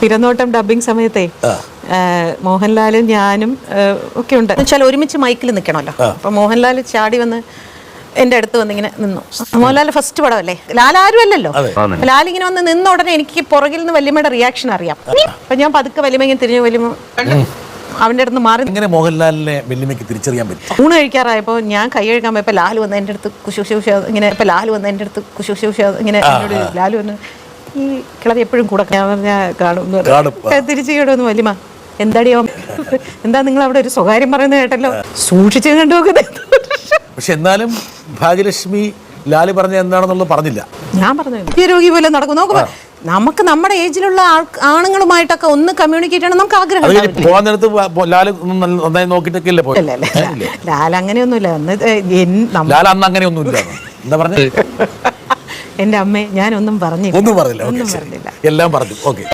തിരനോട്ടം dubbing സമയത്തെ മോഹൻലാലും ഞാനും ഒക്കെ ഉണ്ട്. വെച്ചാൽ ഒരുമിച്ച് മൈക്കിൽ നിൽക്കണമല്ലോ. അപ്പൊ മോഹൻലാൽ ചാടി വന്ന് എന്റെ അടുത്ത് വന്ന് ഇങ്ങനെ നിന്നു. മോഹൻലാൽ ഫസ്റ്റ് പടമല്ലേ ലാൽ ആരും അല്ലല്ലോ. ലാൽ ഇങ്ങനെ വന്ന് നിന്ന ഉടനെ എനിക്ക് പുറകിൽ നിന്ന് വല്യമ്മയുടെ റിയാക്ഷൻ അറിയാം. അപ്പൊ ഞാൻ പതുക്കെ വല്യമ്മ ഇങ്ങനെ തിരിഞ്ഞു വല്യമ്മ അവന്റെ അടുത്ത് മാറി ഇങ്ങനെ മോഹൻലാലിനെ വെല്ലുമയ്ക്ക് തിരിച്ചറിയാൻ പറ്റും? ഊണ് കഴിക്കാറായപ്പോ ഞാൻ കൈ കഴുകാൻ പോയപ്പോ ലാൽ വന്ന് എന്റെ അടുത്ത് കുശു കുശു കുശു ഇങ്ങനെ ഇപ്പം ലാൽ വന്ന് എന്റെ അടുത്ത് കുശു കുശു കുശു ഇങ്ങനെ ലാലു ലാൽ വന്ന് ഈ കിളവി എപ്പോഴും കൂടെ കാണും. വലിയ എന്താടിയോ എന്താ നിങ്ങൾ അവിടെ ഒരു സ്വകാര്യം പറയുന്നത് കേട്ടല്ലോ? സൂക്ഷിച്ചു കണ്ടു നോക്കുന്നത് പക്ഷെ എന്നാലും ഭാഗ്യലക്ഷ്മി ലാലി പറഞ്ഞ എന്താണെന്നുള്ളത് പറഞ്ഞില്ല. ഞാൻ പറഞ്ഞു രോഗി പോലെ നടക്കും നോക്കുമ്പോ നമുക്ക് നമ്മുടെ ഏജിലുള്ള ആണുങ്ങളുമായിട്ടൊക്കെ ഒന്ന് കമ്മ്യൂണിക്കേറ്റ് ചെയ്യണം നമുക്ക് ആഗ്രഹം? പോകാൻ നേരത്ത് നന്നായി നോക്കിയിട്ടൊക്കെ ലാൽ അങ്ങനെയൊന്നുമില്ല അന്ന് എൻ- ലാൽ അന്ന് അങ്ങനെ എന്താ പറഞ്ഞത് എന്റെ അമ്മേ ഞാനൊന്നും പറഞ്ഞില്ല. ഒന്നും പറഞ്ഞില്ല. ഒന്നും പറഞ്ഞില്ല. എല്ലാം പറഞ്ഞു. ഓക്കെ